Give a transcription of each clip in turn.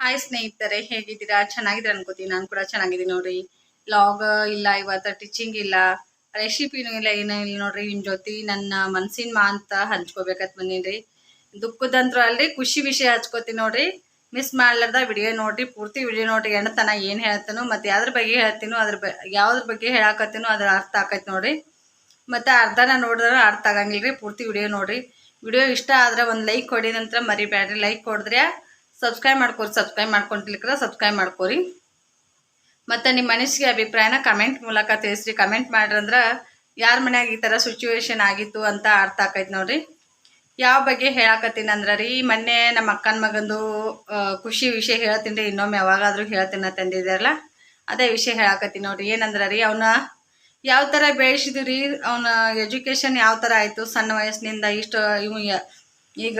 Hi ಸ್ನೇಹಿತರೆ, ಹೇಗಿದ್ದೀರಾ? ಚೆನ್ನಾಗಿದ್ದೀರಾ ಅನ್ಕೋತೀನಿ. ನಾನು ಕೂಡ ಚೆನ್ನಾಗಿದ್ದೀನಿ ನೋಡ್ರಿ. ಲಾಗ್ ಇಲ್ಲ, ಇವತ್ತು ಟೀಚಿಂಗ್ ಇಲ್ಲ. ರೆಸಿಪಿನೂ ಇಲ್ಲ, ಏನೂ ಇಲ್ಲ ನೋಡ್ರಿ. ನಿಮ್ಮ ಜೊತೆ ನನ್ನ ಮನ್ಸಿನ ಮಾ ಅಂತ ಹಂಚ್ಕೋಬೇಕಂತ ಬಂದೀನಿ ದುಃಖದಂತರೂ ಅಲ್ರಿ, ಖುಷಿ ವಿಷಯ ಹಚ್ಕೋತೀನಿ ನೋಡ್ರಿ. ಮಿಸ್ ಮಾಡ್ಲಾರ್ದ ವಿಡಿಯೋ ನೋಡ್ರಿ, ಪೂರ್ತಿ ವಿಡಿಯೋ ನೋಡ್ರಿ. ಎಣ್ಣತನ ಏನು ಹೇಳ್ತೀನೋ, ಮತ್ತು ಯಾವ್ದ್ರ ಬಗ್ಗೆ ಹೇಳ್ತೀನೋ, ಅದ್ರ ಬ, ಯಾವ್ದ್ರ ಬಗ್ಗೆ ಹೇಳಾಕತ್ತೀನೋ, ಅದ್ರ ಅರ್ಥ ಆಕೈತಿ ನೋಡ್ರಿ. ಮತ್ತು ಅರ್ಧನ ನೋಡಿದ್ರೆ ಅರ್ಥ ಆಗಂಗಿಲ್ಲ ಪೂರ್ತಿ ವಿಡಿಯೋ ನೋಡ್ರಿ. ವಿಡಿಯೋ ಇಷ್ಟ ಆದ್ರೆ ಒಂದು ಲೈಕ್ ಕೊಡಿ ನಂತರ ಮರಿಬೇಡ್ರಿ ಲೈಕ್ ಕೊಡಿದ್ರೆ ಸಬ್ಸ್ಕ್ರೈಬ್ ಮಾಡ್ಕೊರಿ ಸಬ್ಸ್ಕ್ರೈಬ್ ಮಾಡ್ಕೊಂತಿಲಿಕ್ರ ಸಬ್ಸ್ಕ್ರೈಬ್ ಮಾಡ್ಕೊರಿ. ಮತ್ತು ನಿಮ್ಮ ಮನಸ್ಸಿಗೆ ಅಭಿಪ್ರಾಯನ ಕಮೆಂಟ್ ಮೂಲಕ ತಿಳಿಸ್ರಿ. ಕಮೆಂಟ್ ಮಾಡ್ರಂದ್ರೆ ಯಾರ ಮನ್ಯಾಗ ಈ ಥರ ಸಿಚುವೇಶನ್ ಆಗಿತ್ತು ಅಂತ ಅರ್ಥ ಆಕೈತೆ ನೋಡ್ರಿ. ಯಾವ ಬಗ್ಗೆ ಹೇಳಾಕತ್ತೀನಿ ಅಂದ್ರೆ ರೀ, ಮೊನ್ನೆ ನಮ್ಮ ಅಕ್ಕನ ಮಗಂದು ಖುಷಿ ವಿಷಯ ಹೇಳ್ತೀನಿ ರೀ. ಇನ್ನೊಮ್ಮೆ ಯಾವಾಗಾದ್ರೂ ಹೇಳ್ತೀನಿ ತಂದಿದ್ದಾರಲ್ಲ ಅದೇ ವಿಷಯ ಹೇಳಾಕತ್ತೀನಿ ನೋಡ್ರಿ. ಏನಂದ್ರೆ ರೀ, ಅವನ ಯಾವ ಥರ ಬೆಳೆಸಿದ್ವಿ ರೀ ಅವನ ಎಜುಕೇಷನ್ ಯಾವ ಥರ ಆಯಿತು, ಸಣ್ಣ ವಯಸ್ಸಿನಿಂದ ಇಷ್ಟು ಇವ್ ಈಗ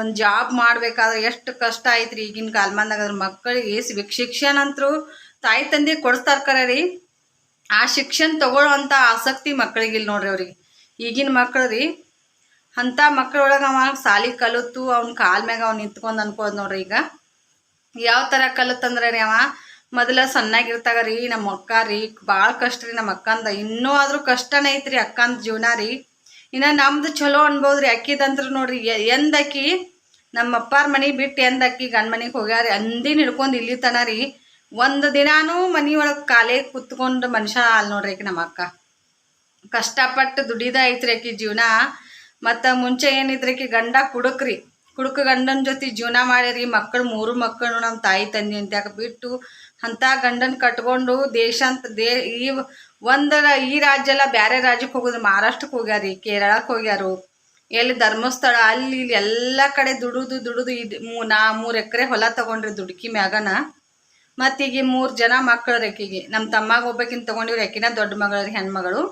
ಒಂದು ಜಾಬ್ ಮಾಡಬೇಕಾದ್ರೆ ಎಷ್ಟು ಕಷ್ಟ ಐತ್ರಿ ಈಗಿನ ಕಾಲಮಾನದಾಗ. ಅದ್ರ ಮಕ್ಕಳಿಗೆ ಶಿಕ್ಷಣ ಅಂತರೂ ತಾಯಿ, ತಂದೆ ಕೊಡಿಸ್ತಾರ ಕರೆ ರೀ ಆ ಶಿಕ್ಷಣ ತಗೊಳ್ಳುವಂಥ ಆಸಕ್ತಿ ಮಕ್ಕಳಿಗಿಲ್ಲ ನೋಡ್ರಿ ಅವ್ರಿಗೆ. ಈಗಿನ ಮಕ್ಕಳು ರೀ ಅಂಥ ಮಕ್ಕಳೊಳಗೆ ಅವ ಸಾಲಿ ಕಲಿತು ಅವ್ನ ಕಾಲ ಮ್ಯಾಗ ಅವ್ನು ನಿಂತ್ಕೊಂಡು ಅನ್ಕೋದು ನೋಡ್ರಿ ಈಗ. ಯಾವ ಥರ ಕಲಿತಂದ್ರೆ ರೀ ಅವ? ಮೊದಲ ಸಣ್ಣಾಗಿರ್ತಾಗ ರೀ ನಮ್ಮ ಅಕ್ಕ ರೀ ಭಾಳ ಕಷ್ಟ ರೀ ನಮ್ಮ ಅಕ್ಕಂದ. ಇನ್ನೂ ಆದ್ರೂ ಕಷ್ಟನೇ ಐತ್ರಿ ಅಕ್ಕಂದ ಜೀವನ ರೀ. ಇನ್ನು ನಮ್ದು ಚಲೋ ಅನ್ಬೋದ್ರಿ ಅಕ್ಕಿದಂತ್ರ ನೋಡ್ರಿ ಎಂದ ಎಂದ್ ಅಕ್ಕಿ ನಮ್ಮ ಅಪ್ಪಾರ ಮನೆ ಬಿಟ್ಟು ಎಂದ ಅಕ್ಕಿ ಗಂಡ ಮನೆಗೆ ಹೋಗ್ಯಾರಿ ಅಂದಿನ ಹಿಡ್ಕೊಂಡು ಇಲ್ಲಿ ತನ ರೀ. ಒಂದು ದಿನಾನೂ ಮನೆಯೊಳಗೆ ಕಾಲೇ ಕುತ್ಕೊಂಡು ಮನುಷ್ಯ ಅಲ್ಲಿ ನೋಡ್ರಿ ಆಕೆ ನಮ್ಮ ಅಕ್ಕ. ಕಷ್ಟಪಟ್ಟು ದುಡಿದ ಐತ್ರಿ ಅಕ್ಕಿ ಜೀವನ. ಮತ್ತು ಮುಂಚೆ ಏನಿದ್ರಿ ಆಕಿ ಗಂಡ ಕುಡುಕ್ರಿ ಕುಡುಕ ಗಂಡನ ಜೊತೆ ಜೀವನ ಮಾಡ್ಯಾರಿ ಮಕ್ಕಳು ಮೂರು ಮಕ್ಕಳು ನಮ್ಮ ತಾಯಿ ತಂದೆ ಅಂತ ಬಿಟ್ಟು ಅಂಥ ಗಂಡನ ಕಟ್ಕೊಂಡು ದೇಶಾಂತ ದೇ, ಈ ಒಂದು ಈ ರಾಜ್ಯ ಎಲ್ಲ ಬೇರೆ ರಾಜ್ಯಕ್ಕೆ ಹೋಗೋದು ಮಹಾರಾಷ್ಟ್ರಕ್ಕೆ ಹೋಗ್ಯಾರಿ ಕೇರಳಕ್ಕೆ ಹೋಗ್ಯಾರು. ಎಲ್ಲಿ ಧರ್ಮಸ್ಥಳ, ಅಲ್ಲಿ ಇಲ್ಲಿ ಎಲ್ಲ ಕಡೆ ದುಡುದು ದುಡುದು ಇದು ಮೂ, ನಾ ಮೂರು ಎಕರೆ ಹೊಲ ತಗೊಂಡ್ರಿ ದುಡ್ಕಿ ಮ್ಯಾಗನ. ಮತ್ತೀಗ ಮೂರು ಜನ ಮಕ್ಕಳು ರೆಕ್ಕಿಗೆ ನಮ್ಮ ತಮ್ಮಾಗ ಒಬ್ಬಾಕಿನ ತಗೊಂಡಿವ್ರಿ ಆಕಿನ ದೊಡ್ಡ ಮಗಳು, ಹೆಣ್ಮಗಳು.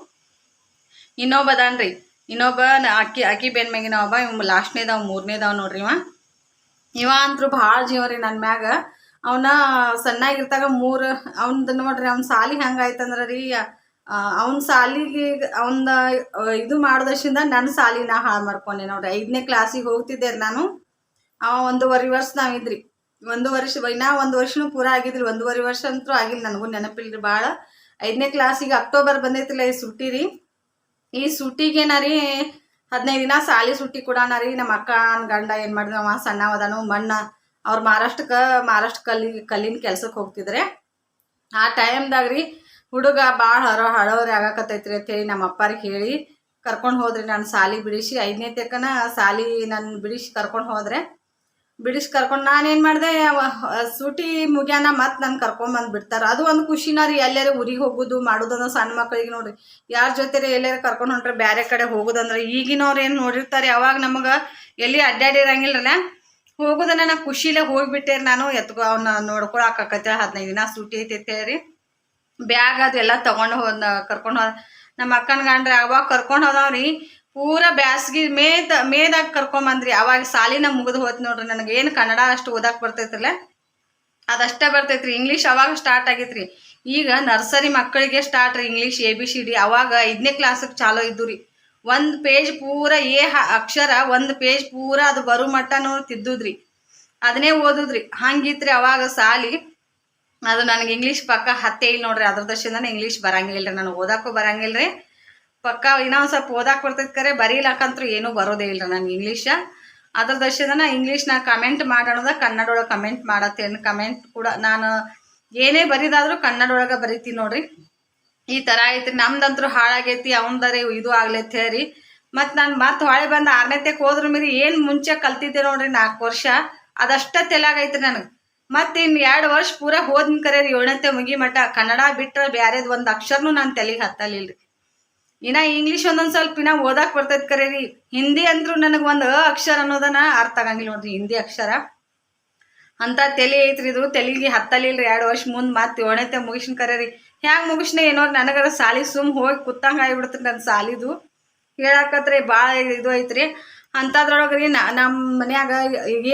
ಇನ್ನೊಬ್ಬ ಅದಾನ್ರಿ ಇನ್ನೊಬ್ಬ ಅಕ್ಕಿ ಅಕ್ಕಿ ಬೆನ್ ಮ್ಯಾಗಿನ ಒಬ್ಬ, ಇವ್ ಲಾಸ್ಟ್ನೇದವ, ಮೂರನೇದವ ನೋಡ್ರಿ ಇವ. ಇವ ಅಂತೂ ಭಾಳ ಜೀವ ರೀ ನನ್ನ ಮ್ಯಾಗ. ಅವನ ಸಣ್ಣಾಗಿರ್ತಾಗ ಮೂರು ಅವ್ನದು ನೋಡ್ರಿ ಅವ್ನ ಸಾಲಿ ಹೆಂಗಾಯ್ತಂದ್ರೆ ರೀ ಅವನ್ ಸಾಲಿಗೆ ಅವನ ಇದು ಮಾಡಿದಷ್ಟಿಂದ ನನ್ನ ನಾ ಹಾಳು ಮಾಡ್ಕೊಂಡೆ ನೋಡ್ರಿ. ಐದನೇ ಕ್ಲಾಸಿಗೆ ಹೋಗ್ತಿದ್ದೆ ನಾನು. ಅವ ಒಂದೂವರೆ ವರ್ಷ ನಾವಿದ್ರಿ ಒಂದು ವರ್ಷ, ಇನ್ನ ಒಂದು ವರ್ಷನೂ ಪೂರ ಆಗಿದ್ರಿ ಒಂದೂವರೆ ವರ್ಷ ಅಂತೂ ಆಗಿಲ್ಲ ನನಗೂ ನೆನಪಿಲ್ರಿ ಭಾಳ ಐದನೇ ಕ್ಲಾಸಿಗೆ ಅಕ್ಟೋಬರ್ ಬಂದೈತಿಲ್ಲ ಈ ಸುಟ್ಟಿ ರೀ. ಈ ಸುಟ್ಟಿಗೇನ ರೀ, ಹದಿನೈದು ದಿನ ಸಾಲಿ ಸುಟ್ಟಿ ಕೊಡೋಣ ರೀ. ನಮ್ಮ ಅಕ್ಕನ ಗಂಡ ಏನು ಮಾಡಿದ್ರು ಅವ ಸಣ್ಣವದನು, ಮಣ್ಣ ಅವ್ರು ಮಹಾರಾಷ್ಟ್ರಕ್ಕೆ ಮಹಾರಾಷ್ಟ್ರ ಕಲ್ಲಿ ಕಲ್ಲಿನ ಕೆಲ್ಸಕ್ಕೆ ಹೋಗ್ತಿದ್ರೆ, ಆ ಟೈಮ್ದಾಗ ರೀ ಹುಡುಗ ಭಾಳ ಹರ ಹಳವ್ರಿ ಆಗಾಕತ್ತೈತ್ರಿ ಅಂತೇಳಿ ನಮ್ಮ ಅಪ್ಪಾರಿಗೆ ಹೇಳಿ ಕರ್ಕೊಂಡು ಹೋದ್ರಿ ನಾನು ಸಾಲಿ ಬಿಡಿಸಿ. ಐದನೇ ತಕ್ಕನ ಸಾಲಿ ನನ್ನ ಬಿಡಿಸಿ ಕರ್ಕೊಂಡು ಹೋದ್ರೆ, ಬಿಡಿಸಿ ಕರ್ಕೊಂಡು ನಾನೇನು ಮಾಡಿದೆ ಸೂಟಿ ಮುಗ್ಯಾನ ಮತ್ತೆ ನಾನು ಕರ್ಕೊಂಬಂದು ಬಿಡ್ತಾರೆ. ಅದು ಒಂದು ಖುಷಿನ ರೀ ಎಲ್ಲರೂ ಊರಿಗೆ ಹೋಗೋದು ಮಾಡೋದು ಅನ್ನೋ ಸಣ್ಣ ಮಕ್ಕಳಿಗೆ ನೋಡ್ರಿ. ಯಾರ ಜೊತೆ ಎಲ್ಲಾರು ಕರ್ಕೊಂಡು ಹೊಂಟ್ರೆ ಬೇರೆ ಕಡೆ ಹೋಗೋದಂದ್ರೆ ಈಗಿನವ್ರು ಏನು ನೋಡಿರ್ತಾರೆ, ಅವಾಗ ನಮಗೆ ಎಲ್ಲಿ ಅಡ್ಡಾಡಿರಂಗಿಲ್ಲಲ್ಲ ಹೋಗೋದನ್ನ ನಾ ಖುಷಿಲೇ ಹೋಗ್ಬಿಟ್ಟೆ ನಾನು. ಎತ್ಕೊ ನೋಡ್ಕೊಳಕ್ ಹಾಕತ್ತೆ ಹದಿನೈದು ದಿನ ಸೂಟಿ ಐತಿ ಅಂತ ಹೇಳಿ ಬ್ಯಾಗ್ ಅದು ಎಲ್ಲ ತಗೊಂಡು ಹೋದ ಕರ್ಕೊಂಡು ಹೋದ ನಮ್ಮ ಅಕ್ಕನ ಗಂಡ್ರಿ ಅವಾಗ ಕರ್ಕೊಂಡು ಹೋದವ್ರಿ. ಪೂರ ಬ್ಯಾಸ್ಗಿ ಮೇದ ಮೇದಾಗ ಕರ್ಕೊಂಬಂದ್ರಿ ಅವಾಗ ಸಾಲಿನ ಮುಗಿದು ಹೋಯ್ತು ನೋಡ್ರಿ. ನನಗೆ ಏನು ಕನ್ನಡ ಅಷ್ಟು ಓದಕ್ಕೆ ಬರ್ತೈತಲ್ಲ ಅದಷ್ಟೇ ಬರ್ತೈತ್ರಿ. ಇಂಗ್ಲೀಷ್ ಅವಾಗ ಸ್ಟಾರ್ಟ್ ಆಗೈತ್ರಿ. ಈಗ ನರ್ಸರಿ ಮಕ್ಕಳಿಗೆ ಸ್ಟಾರ್ಟ್ ರೀ. English A B C D ಅವಾಗ ಐದನೇ ಕ್ಲಾಸಿಗೆ ಚಾಲೋ ಇದ್ದು ರೀ ಒಂದು ಪೇಜ್ ಪೂರ ಏ ಅಕ್ಷರ, ಒಂದು ಪೇಜ್ ಪೂರ ಅದು ಬರೋ ಮಟ್ಟನೂ ತಿದ್ದುದ್ರಿ. ಅದನ್ನೇ ಓದುದ್ರಿ. ಹಂಗಿತ್ರಿ ಅವಾಗ ಸಾಲಿ, ಅದು ನನಗೆ ಇಂಗ್ಲೀಷ್ ಪಕ್ಕ ಹತ್ತೇ ಇಲ್ಲ ನೋಡ್ರಿ. ಅದ್ರ ದರ್ಶನ ಇಂಗ್ಲೀಷ್ ಬರಂಗಿಲ್ಲ ರೀ ನನಗೆ ಓದಕ್ಕೂ ಬರಂಗಿಲ್ಲ ರೀ ಪಕ್ಕ ಇನ್ನೊಂದ್ ಸ್ವಲ್ಪ ಓದಕ್ಕೆ ಬರ್ತೈತೆ ಕರೆ ಏನು ಏನೂ ಬರೋದೇ ಇಲ್ಲ ರೀ ಇಂಗ್ಲಿಷ್ ಇಂಗ್ಲೀಷ ಅದ್ರ ದರ್ಶನ ನಾ ಕಮೆಂಟ್ ಮಾಡೋಣದ ಕನ್ನಡ ಒಳಗೆ ಕಮೆಂಟ್ ಮಾಡತ್ತೇನು. ಕಮೆಂಟ್ ಕೂಡ ನಾನು ಏನೇ ಬರೀದಾದ್ರೂ ಕನ್ನಡ ಒಳಗೆ ಬರಿತೀನಿ ನೋಡ್ರಿ. ಈ ಥರ ಐತ್ರಿ. ನಮ್ದಂತ್ರು ಹಾಳಾಗೈತಿ ಅವಂದರೆ ಇದು ಆಗ್ಲೈತೆ ರೀ ಮತ್ತು ನಾನು ಮತ್ತೆ ಹೊಳೆ ಬಂದು ಆರನೇತೆಗೆ ಹೋದ್ರ ಮೇಲೆ ಏನು ಮುಂಚೆ ಕಲ್ತಿದ್ದೆ ನೋಡ್ರಿ ನಾಲ್ಕು ವರ್ಷ. ಅದಷ್ಟೇ ತೆಲಾಗೈತ್ರಿ ನನಗೆ. ಮತ್ತೆ ಇನ್ನು ಎರಡು ವರ್ಷ ಪೂರ ಹೋದ್ನ ಕರೆ ರೀ ಮುಗಿ ಮಟ್ಟ ಕನ್ನಡ ಬಿಟ್ರೆ ಬ್ಯಾರೇದು ಒಂದು ಅಕ್ಷರನೂ ನಾನು ತಲೆಗೆ ಹತ್ತಲಿಲ್ಲ ರೀ ಇನ್ನ ಇಂಗ್ಲೀಷ್ ಒಂದೊಂದು ಸ್ವಲ್ಪ ಇನ್ನ ಓದಕ್ಕೆ ಬರ್ತೈತೆ ಕರೆ ರೀ ಹಿಂದಿ ಅಂದ್ರು ನನಗೆ ಒಂದು ಅಕ್ಷರ ಅನ್ನೋದನ್ನ ಅರ್ಥ ಆಗಂಗಿಲ್ಲ ನೋಡ್ರಿ, ಹಿಂದಿ ಅಕ್ಷರ. ಅಂತ ತಲೆ ಐತ್ರಿ ಇದು. ತಲೆಗೆ ಹತ್ತಲಿಲ್ಲ ಎರಡು ವರ್ಷ ಮುಂದೆ ಮತ್ತೆ ಏಳನೇ ಮುಗಿಸ್ನ ಕರೆ ರೀ ಹ್ಯಾಂಗೆ ಮುಗಿಸ್ನೆ ಏನೋ ನನಗರ ಸಾಲಿ ಸುಮ್ ಹೋಗಿ ಕುತ್ತಂಗೆ ಆಗಿಬಿಡ್ತೀನಿ ನನ್ನ ಸಾಲಿದು. ಹೇಳಕತ್ರಿ ಭಾಳ ಇದು ಐತ್ರಿ. ಅಂಥದ್ರೊಳಗೆ ರೀ ನಮ್ಮ ಮನ್ಯಾಗ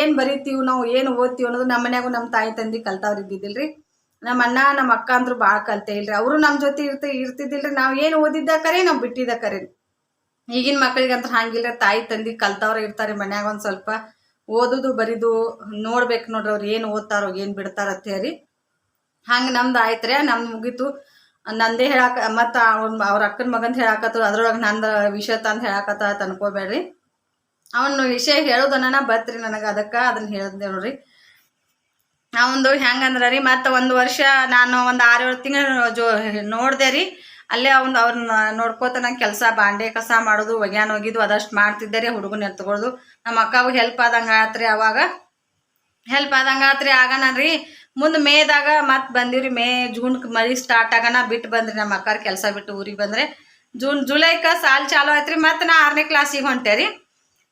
ಏನು ಬರಿತೀವಿ ನಾವು ಏನು ಓದ್ತೀವಿ ಅನ್ನೋದು ನಮ್ಮ ಮನ್ಯಾಗು ನಮ್ಮ ತಾಯಿ ತಂದೆ ಕಲ್ತವ್ರು ಇದ್ದಿದ್ದಿಲ್ರಿ ನಮ್ಮ ಅಣ್ಣ ನಮ್ಮ ಅಕ್ಕ ಅಂದ್ರು ಭಾಳ ಕಲ್ತೇ ಇಲ್ರಿ. ಅವರು ನಮ್ಮ ಜೊತೆ ಇರ್ತಿ, ಇರ್ತಿದ್ದಿಲ್ರಿ. ನಾವು ಏನು ಓದಿದ್ದ ಕರೆ ನಾವು ಬಿಟ್ಟಿದ್ದ ಕರೆ. ಈಗಿನ ಮಕ್ಳಿಗಂತೂ ಹಂಗಿಲ್ಲ ತಾಯಿ ತಂದೆ ಕಲ್ತವ್ರ ಇರ್ತಾರೆ ಮನ್ಯಾಗ ಒಂದು ಸ್ವಲ್ಪ. ಓದುದು, ಬರೀದು ನೋಡ್ಬೇಕು ನೋಡ್ರಿ ಅವ್ರು ಏನು ಓದ್ತಾರೋ ಏನು ಬಿಡ್ತಾರ ಅಂತ ಹೇಳಿ. ಹಂಗೆ ನಮ್ದು ಆಯ್ತ್ರೆ ನಮ್ದು ಮುಗೀತು. ನಂದೇ ಹೇಳಾಕ, ಮತ್ತು ಅವ್ನ ಅವ್ರ ಅಕ್ಕನ ಮಗಂದು ಹೇಳಾಕತ್ತು ಅದ್ರೊಳಗೆ ನಂದು ವಿಷಯ ತಂದು ಹೇಳಾಕತ್ತ ಅನ್ಕೋಬೇಡ್ರಿ. ಅವನು ವಿಷಯ ಹೇಳೋದನ್ನ ಬತ್ರಿ ನನಗೆ ಅದಕ್ಕೆ ಅದನ್ನ ಹೇಳಿದೆ ನೋಡ್ರಿ. ಅವಂದು ಹೆಂಗಂದ್ರ ರೀ, ಮತ್ತು ಒಂದು ವರ್ಷ ನಾನು ಒಂದು ಆರೇಳು ತಿಂಗಳು ಜೋ ನೋಡಿದೆ ರೀ, ಅಲ್ಲೇ ಅವ್ನು ಅವ್ರನ್ನ ನೋಡ್ಕೋತ ನಂಗೆ ಕೆಲಸ ಬಾಂಡೆ ಕಸ ಮಾಡೋದು, ಒಗ್ಯಾನ ಹೋಗಿದ್ದು ಅದಷ್ಟು ಮಾಡ್ತಿದ್ದೆ ರೀ ಹುಡುಗನ ಎತ್ಕೊಳ್ಳೋದು ನಮ್ಮ ಅಕ್ಕಗೂ ಹೆಲ್ಪ್ ಆದಂಗೆ ಆತ್ರಿ ಅವಾಗ. ಹೆಲ್ಪ್ ಆದಂಗೆ ಆತ್ರಿ ಆಗಣ ರೀ ಮುಂದೆ ಮೇದಾಗ ಮತ್ತೆ ಬಂದಿವ್ರಿ, ಮೇ ಜೂನ್ ಮಳಿ ಸ್ಟಾರ್ಟ್ ಆಗೋಣ ಬಿಟ್ಟು ಬಂದ್ರಿ ನಮ್ಮ ಅಕ್ಕಾರ ಕೆಲಸ ಬಿಟ್ಟು ಊರಿಗೆ ಬಂದ್ರೆ. ಜೂನ್ ಜುಲೈಕ ಸಾಲ್ ಚಾಲು ಆಯ್ತ್ರಿ, ಮತ್ತೆ ನಾ ಆರನೇ ಕ್ಲಾಸಿಗೆ ಹೊಂಟೆ ರೀ.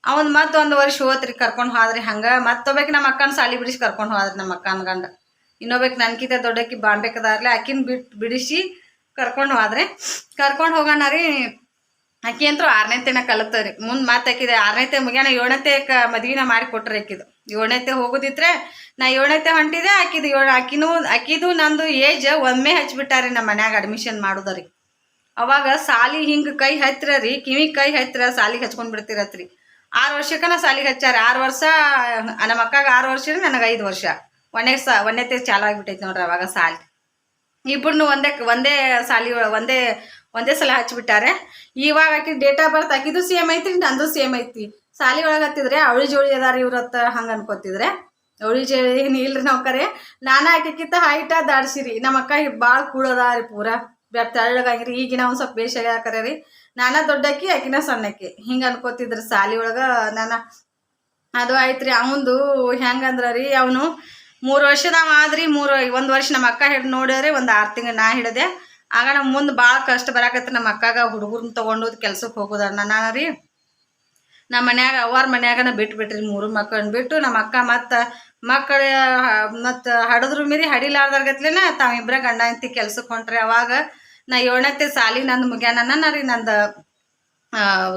ಅವನ್ ಮತ್ತೆ ಒಂದು ವರ್ಷ ಹೋತ್ರಿ ಕರ್ಕೊಂಡು ಹೋದ್ರಿ, ಹಂಗ ಮತ್ತೊಬ್ಬಾಕಿ ನಮ್ಮ ಅಕ್ಕನ ಸಾಲಿ ಬಿಡಿಸಿ ಕರ್ಕೊಂಡು ಹೋದ್ರಿ ನಮ್ಮ ಅಕ್ಕನ ಗಂಡ. ಇನ್ನೊಬ್ಬಕ್ಕೆ ನನ್ಕಿತ ದೊಡ್ಡಕ್ಕಿ ಬಾಂಬೆಕದಾರ್ಲೆ ಆಕಿನ ಬಿಟ್ಟು ಬಿಡಿಸಿ ಕರ್ಕೊಂಡು ಹೋದ್ರೆ. ಕರ್ಕೊಂಡು ಹೋಗೋಣ ರೀ, ಆಕಿ ಅಂತೂ ಆರನೇತೆನ ಕಲಿತರಿ ಮುಂದೆ ಮತ್ತೆ ಆರನೇ ತೇ ಮುಗಿಯೋಣ ಏಳನೇತೆ ಕ ಮದ್ವಿನ ಮಾಡಿ ಕೊಟ್ರಿ ಆಕಿದು. ಏಳನೇತೆ ಹೋಗೋದಿದ್ರೆ ನಾ ಏಳನೇತೆ ಹೊಂಟಿದೆ, ಆಕಿದು ಏಳು ಆಕಿನೂ ಆಕಿದು ನಂದು ಏಜ್ ಒಮ್ಮೆ ಹಚ್ಬಿಟ್ಟಾರಿ ನಮ್ಮ ಮನ್ಯಾಗ ಅಡ್ಮಿಷನ್ ಮಾಡೋದರಿ. ಅವಾಗ ಸಾಲಿ ಹಿಂಗೆ ಕೈ ಹತ್ತಿರ ರೀ ಕಿವಿ ಕೈ ಹತ್ತಿರ ಸಾಲಿಗೆ ಹಚ್ಕೊಂಡ್ ಬಿಡ್ತಿರತ್ರಿ. ಆರು ವರ್ಷಕ್ಕನ ಸಾಲಿಗೆ ಹಚ್ಚಾರ. ಆರು ವರ್ಷ ನಮ್ಮ ಅಕ್ಕಾಗ ಆರು ವರ್ಷ ನನಗೆ ಐದು ವರ್ಷ. ಒಂದೇ ಸ ಒಂದೇತೆ ಚಾಲು ಆಗಿಬಿಟ್ಟೈತಿ ನೋಡ್ರಿ ಅವಾಗ ಸಾಲಿ. ಇಬ್ಬರನ್ನು ಒಂದೇ ಒಂದೇ ಸಾಲಿ ಒಂದೇ ಒಂದೇ ಸಲ ಹಚ್ಬಿಟ್ಟಾರೆ. ಇವಾಗ ಆಕಿ ಡೇಟ್ ಆಫ್ ಬರ್ತ್ ಆಕಿದು ಸೇಮ್ ಐತ್ರಿ, ನಂದು ಸೇಮ್ ಐತಿ ಸಾಲಿ ಒಳಗೆ ಹತ್ತಿದ್ರೆ ಅವಳಿ ಜೋಳಿ ಅದಾರ ಇವ್ರತ್ತ ಹಂಗೆ ಅನ್ಕೋತಿದ್ರೆ. ಅವಳಿ ಜೋಳಿ ಏನು ಇಲ್ರಿ ನಾವು ಕರೆ. ನಾನು ಆಕಿಕ್ಕಿಂತ ಹೈಟ ದಾಡ್ಸಿರಿ. ನಮ್ಮ ಅಕ್ಕ ಭಾಳ ಕೂಳದಾರಿ ಪೂರಾ. ಬ್ಯಾ ತೆಳ್ಳಗಾಗಿರಿ. ಈಗಿನ ಒಂದು ಸ್ವಲ್ಪ ಬೇಷ ಆಗ್ಯಾಕರೆ ರೀ. ನಾನ ದೊಡ್ಡಕ್ಕಿ, ಆಕಿನ ಸಣ್ಣಕ್ಕಿ. ಹಿಂಗೆ ಅನ್ಕೋತಿದ್ರು ಸಾಲಿ ಒಳಗೆ ನಾನು. ಅದು ಆಯ್ತ್ರಿ. ಅವಂದು ಹೆಂಗಂದ್ರ ರೀ, ಅವನು ಮೂರು ವರ್ಷದವ ಆದ್ರಿ. ಮೂರು ಒಂದು ವರ್ಷ ನಮ್ಮ ಅಕ್ಕ ಹಿಡ್ದು ನೋಡಿದ್ರೆ ಒಂದು ಆರು ತಿಂಗಳು ನಾ ಹಿಡಿದೆ. ಆಗ ನಮ್ಮ ಮುಂದೆ ಭಾಳ ಕಷ್ಟ ಬರಾಕತ್ತೆ ನಮ್ಮ ಅಕ್ಕಾಗ ಹುಡುಗರ್ನ ತೊಗೊಂಡು ಕೆಲ್ಸಕ್ಕೆ ಹೋಗೋದ ನಾನು ರೀ. ನಮ್ಮ ಮನ್ಯಾಗ, ಅವ್ವಾರ ಮನ್ಯಾಗನ ಬಿಟ್ಬಿಟ್ರಿ ಮೂರು ಮಕ್ಕಳನ್ನ ಬಿಟ್ಟು ನಮ್ಮ ಅಕ್ಕ ಮತ್ತು ಮಕ್ಕಳ ಮತ್ತು ಹಡದ್ರ ಮೀರಿ ಹಡಿಲಾರ್ದಾರ್ಗತ್ಲೇನ ತಾವಿಬ್ರ ಗಂಡ ಅಂತಿ ಕೆಲ್ಸಕ್ಕೆ ಹೊಂಟ್ರಿ. ಅವಾಗ ನಾ ಏಳನತ್ತೆ ಸಾಲಿ ನಂದು ಮುಗ್ಯಾನ ರೀ ನಂದು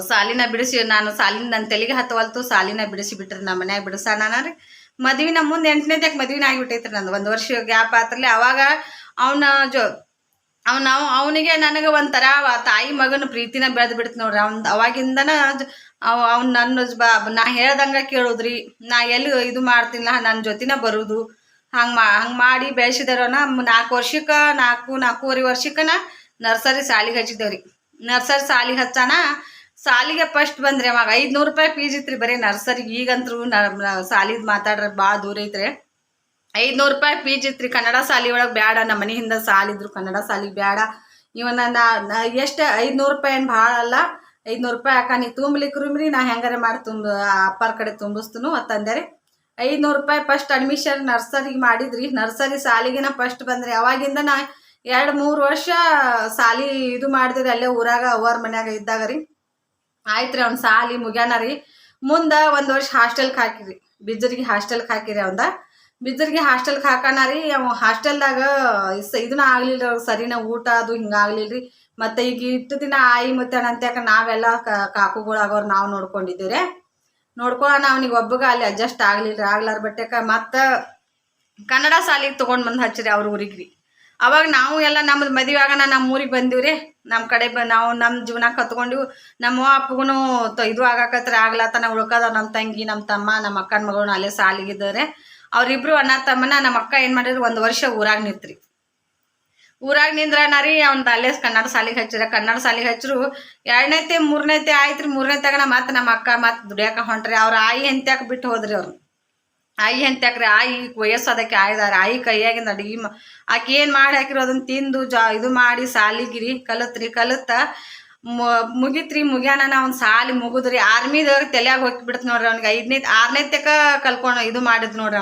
ಸಾಲಿನ ಬಿಡಿಸಿ, ನಾನು ಸಾಲಿನ ನನ್ನ ತೆಲಿಗೆ ಹತ್ತವಲ್ತು ಸಾಲಿನ ಬಿಡಿಸಿ ಬಿಟ್ರಿ ನಮ್ಮ ಮನ್ಯಾಗ ಬಿಡಿಸಾನ ರೀ. ಮದ್ವಿನ ಮುಂದೆ ಎಂಟನೇದಕ್ಕೆ ಮದ್ವಿನ ಆಗಿಬಿಟ್ಟೈತ್ರಿ ನಂದು. ಒಂದು ವರ್ಷ ಗ್ಯಾಪ್ ಆತ್ರಲಿ ಅವಾಗ ಅವನ ಜೊ, ಅವ್ನ, ಅವನಿಗೆ ನನಗೆ ಒಂಥರ ತಾಯಿ ಮಗನ ಪ್ರೀತಿನ ಬೆಳೆದು ಬಿಡ್ತು ನೋಡ್ರಿ. ಅವ್ನ ಅವಾಗಿಂದನ ಅವ, ಅವ್ನು ನನ್ನ ಬ, ನಾ ಹೇಳ್ದಂಗೆ ಕೇಳೋದ್ರಿ. ನಾ ಎಲ್ಲಿ ಇದು ಮಾಡ್ತೀನಿಲ್ಲ ನನ್ನ ಜೊತಿನ ಬರೋದು. ಹಂಗೆ ಮಾ, ಹಂಗೆ ಮಾಡಿ ಬೆಳೆಸಿದಾರನ ನಾಲ್ಕು ವರ್ಷಕ್ಕೆ, ನಾಲ್ಕು, ನಾಲ್ಕೂವರೆ ವರ್ಷಕ್ಕನ ನರ್ಸರಿ ಸಾಲಿಗೆ ಹಚ್ಚಿದೇವ್ರಿ. ನರ್ಸರಿ ಸಾಲಿಗೆ ಹಚ್ಚಾನ, ಸಾಲಿಗೆ ಫಸ್ಟ್ ಬಂದ್ರಿ ಅವಾಗ ಐದ್ನೂರು ರೂಪಾಯಿ ಫೀಸ್ ಇತ್ರಿ ಬರೀ ನರ್ಸರಿ ಈಗಂತೂ ಸಾಲಿದ್ ಮಾತಾಡ್ರೆ ಭಾಳ ದೂರ ಐತ್ರಿ. ಐದ್ನೂರು ರೂಪಾಯಿ ಫೀಸ್ ಇತ್ರಿ, ಕನ್ನಡ ಸಾಲಿ ಒಳಗೆ ಬೇಡ ನಮ್ಮ ಮನೆಯಿಂದ ಸಾಲಿದ್ರು ಕನ್ನಡ ಸಾಲಿಗೆ ಬೇಡ ಇವನ್ನ ನಾ ಎಷ್ಟು ಐದ್ನೂರು ರೂಪಾಯಿ ಏನು ಭಾಳ ಅಲ್ಲ ಐದ್ನೂರು ರೂಪಾಯಿ ಅಕ್ಕ, ನೀ ತುಂಬಲಿಕ್ರುಮ್ರಿ ನಾ ಹೆಂಗಾರೆ ಮಾಡಿ ತುಂಬ ಅಪ್ಪಾರ ಕಡೆ ತುಂಬಿಸ್ತನು ಅಂತಂದೆ ರೀ ಐದ್ನೂರು ರೂಪಾಯಿ ಫಸ್ಟ್ ಅಡ್ಮಿಷನ್ ನರ್ಸರಿಗೆ ಮಾಡಿದ್ರಿ. ನರ್ಸರಿ ಸಾಲಿಗೆನ ಫಸ್ಟ್ ಬಂದ್ರಿ ಅವಾಗಿಂದ ನಾ ಎರಡು ಮೂರು ವರ್ಷ ಸಾಲಿ ಇದು ಮಾಡಿದ್ರಿ ಅಲ್ಲೇ ಊರಾಗ ಅವ್ವಾರ ಮನ್ಯಾಗ ಇದ್ದಾಗ ರೀ ಆಯ್ತು ರೀ ಅವ್ನ ಸಾಲಿ ಮುಗ್ಯಾನ ರೀ. ಮುಂದೆ ಒಂದು ವರ್ಷ ಹಾಸ್ಟೆಲ್ಗೆ ಹಾಕಿರಿ ಬಿಜ್ಜರಿಗೆ ಹಾಸ್ಟೆಲ್ಗೆ ಹಾಕಿರಿ ಅವಂದ. ಬಿಜ್ಜರಿಗೆ ಹಾಸ್ಟೆಲ್ಗೆ ಹಾಕೋಣ ರೀ, ಅವ ಹಾಸ್ಟೆಲ್ದಾಗ ಇದನ್ನ ಆಗಲಿಲ್ಲ, ಸರಿನ ಊಟ ಅದು ಹಿಂಗಾಗ್ಲಿಲ್ಲ ರೀ ಮತ್ತು ಈಗ ಇಷ್ಟು ದಿನ ಆಯಿ ಮತ್ತೆ ನಾವೆಲ್ಲ ಕಾಕುಗಳಾಗೋರು ನಾವು ನೋಡ್ಕೊಂಡಿದ್ದೀರಿ ನೋಡ್ಕೊಳ್ಳೋಣ ಅವನಿಗೆ ಒಬ್ಬಗ ಅಲ್ಲಿ ಅಡ್ಜಸ್ಟ್ ಆಗ್ಲಿಲ್ಲ ಆಗ್ಲಾರ ಬಟ್ಟೆಕ ಮತ್ತು ಕನ್ನಡ ಸಾಲಿಗೆ ತೊಗೊಂಡು ಬಂದು ಹಚ್ಚಿರಿ ಅವ್ರ ಊರಿಗೆ ಅವಾಗ ನಾವು ಎಲ್ಲ ನಮ್ಮದು ಮದುವೆ ಆಗೋಣ ನಮ್ಮ ಊರಿಗೆ ಬಂದೀವ್ರಿ. ನಮ್ಮ ಕಡೆ ಬ, ನಾವು ನಮ್ಮ ಜೀವನ ಕತ್ಕೊಂಡಿವು. ನಮ್ಮ ಅಪ್ಪಗೂ ಇದು ಆಗಾಕತ್ರ ಆಗ್ಲತ್ತನ ಉಳ್ಕದ ನಮ್ಮ ತಂಗಿ ನಮ್ಮ ತಮ್ಮ, ನಮ್ಮ ಅಕ್ಕನ ಮಗಳು ಅಲ್ಲೇ ಸಾಲಿಗಿದ್ದಾರೆ ಅವ್ರಿಬ್ರು ಅಣ್ಣ ತಮ್ಮನ ನಮ್ಮ ಅಕ್ಕ ಏನು ಮಾಡಿದ್ರು, ಒಂದು ವರ್ಷ ಊರಾಗ ನಿಂತ್ರಿ. ಊರಾಗ ನಿಂದ್ರನ ರೀ, ಅವ್ನ ಅಲ್ಲೇ ಕನ್ನಡ ಸಾಲಿಗೆ ಹಚ್ಚಿರ ಕನ್ನಡ ಸಾಲಿಗೆ ಹಚ್ಚರು ಎರಡನೇತೆ ಮೂರನೇತೆ ಆಯ್ತು ರೀ ತಗಣ ಮತ್ತೆ ನಮ್ಮ ಅಕ್ಕ ಮತ್ತೆ ದುಡಿಯಾಕ ಹೊಂಟ್ರಿ. ಅವ್ರ ಆಯಿ ಎಂತ್ಯಾಕ ಬಿಟ್ಟು ಹೋದ್ರಿ ಅವ್ರು. ಆಯಿ ಎಂತ್ಯಾಕ್ರಿ ಆಯಿ ವಯಸ್ಸು ಅದಕ್ಕೆ ಆಯ್ದಾರ. ಆಯಿ ಕೈಯಾಗಿಂದ ಅಡಿಗೆ ಆಕೆ ಏನು ಮಾಡಿ ಹಾಕಿರೋ ಅದನ್ನ ತಿಂದು ಜಾ, ಇದು ಮಾಡಿ ಸಾಲಿಗಿರಿ ಕಲತ್ರಿ ಕಲತ್ತ. ಮುಗಿತ್ರಿ ಮುಗ್ಯಾನ ಅವ್ನ ಸಾಲಿ ಮುಗಿದ್ರಿ ಆರ್ಮಿದಾಗ ತಲೆಯಾಗ ಹೋಗಿಬಿಡ್ತು ನೋಡ್ರಿ ಅವ್ನಿಗೆ. ಐದನೇ, ಆರನೇ ತಕ ಕಲ್ಕೊಂಡು ಇದು ಮಾಡಿದ್ ನೋಡ್ರಿ